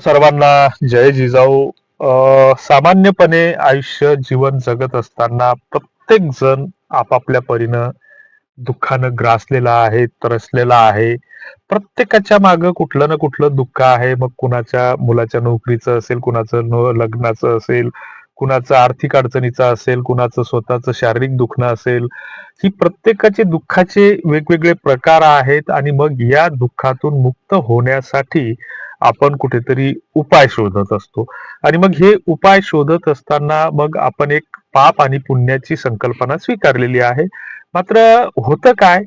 सर्वांना जय जिजाऊ. सामान्यपणे आयुष्य जीवन जगत असताना प्रत्येक जण आपापल्या परीनं दुःखानं ग्रासलेला आहे त्रसलेला आहे. प्रत्येकाच्या मागं कुठलं ना कुठलं दुःख आहे. मग कुणाच्या मुलाच्या नोकरीचं असेल कुणाचं लग्नाचं असेल कुणाचं आर्थिक अडचणीचं असेल कुणाचं स्वतःचं शारीरिक दुखणं असेल ही प्रत्येकाचे दुःखाचे वेगवेगळे प्रकार आहेत आणि मग या दुःखातून मुक्त होण्यासाठी आपण कुठेतरी उपाय शोधत असतो. आणि मग हे उपाय शोधत असताना मग आपण एक पाप आणि पुण्याची संकल्पना स्वीकारलेली आहे. मात्र होतं काय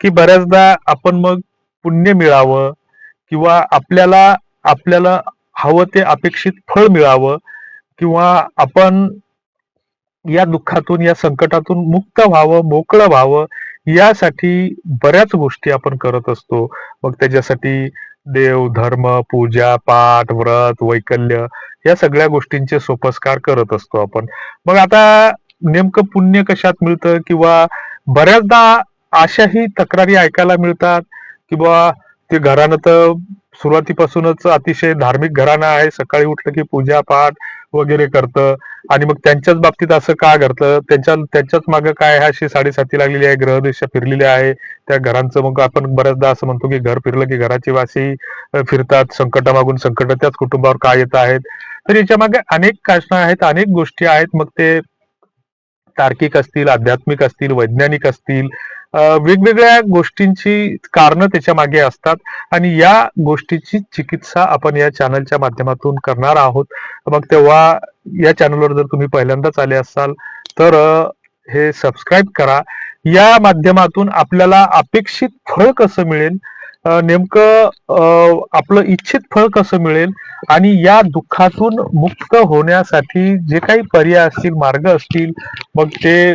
की बऱ्याचदा आपण मग पुण्य मिळावं किंवा आपल्याला आपल्याला हवं ते अपेक्षित फळ मिळावं किंवा आपण या दुःखातून या संकटातून मुक्त व्हावं मोकळं व्हावं यासाठी बऱ्याच गोष्टी आपण करत असतो. मग त्याच्यासाठी देव धर्म पूजा पाठ व्रत वैकल्य या सगळ्या गोष्टींचे सोपस्कार करत असतो आपण. मग आता नेमकं पुण्य कशात मिळतं किंवा बऱ्याचदा अशाही तक्रारी ऐकायला मिळतात की बुवा ते घराणं तर सुरुवातीपासूनच अतिशय धार्मिक घराणं आहे. सकाळी उठलं की पूजा पाठ वगैरे करतं. आणि मग त्यांच्याच बाबतीत असं का घडतं? त्यांच्या त्यांच्याच मागे काय आहे? अशी साडेसाती लागलेली आहे ग्रहदिशा फिरलेली आहे. त्या घरांचं मग आपण बऱ्याचदा असं म्हणतो की घर फिरलं की घराची वासी फिरतात संकटामागून संकट त्याच कुटुंबावर काय येत आहेत? तर याच्या मागे अनेक कारणं आहेत अनेक गोष्टी आहेत. मग ते तार्किक असतील आध्यात्मिक असतील वैज्ञानिक असतील वेगवेगळ्या गोष्टींची कारणं त्याच्यामागे असतात. आणि या गोष्टीची चिकित्सा आपण या चॅनलच्या माध्यमातून करणार आहोत. मग तेव्हा या चॅनलवर जर तुम्ही पहिल्यांदाच आले असाल तर हे सबस्क्राईब करा. या माध्यमातून आपल्याला अपेक्षित फळ कसं मिळेल? नेमकं आपलं इच्छित फळ कसं मिळेल? आणि या दुःखातून मुक्त होण्यासाठी जे काही पर्याय असतील मार्ग असतील मग ते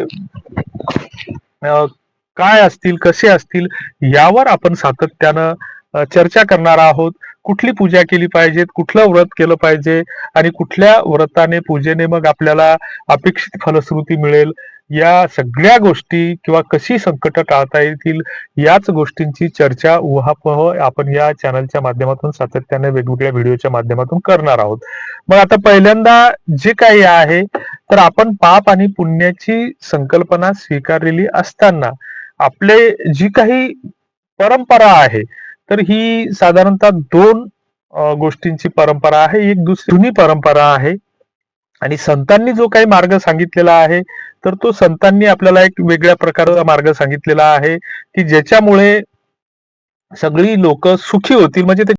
काय असतील कसे असतील यावर आपण सातत्यानं चर्चा करणार आहोत. कुठली पूजा केली पाहिजे कुठलं व्रत केलं पाहिजे आणि कुठल्या व्रताने पूजेने मग आपल्याला अपेक्षित फलश्रुती मिळेल या सगळ्या गोष्टी किंवा कशी संकट टाळता येतील याच गोष्टींची चर्चा उहापह आपण या चॅनलच्या माध्यमातून सातत्याने वेगवेगळ्या व्हिडिओच्या माध्यमातून करणार आहोत. मग आता पहिल्यांदा जे काही आहे तर आपण पाप आणि पुण्याची संकल्पना स्वीकारलेली असताना आपले जी काही परंपरा आहे तर ही साधारणतः दोन गोष्टींची परंपरा आहे. एक दुसरी जुनी परंपरा आहे. आणि संतांनी जो काही मार्ग सांगितलेला आहे तर तो संतांनी आपल्याला एक वेगळ्या प्रकारचा मार्ग सांगितलेला आहे की ज्याच्यामुळे सगळी लोक सुखी होतील. म्हणजे ते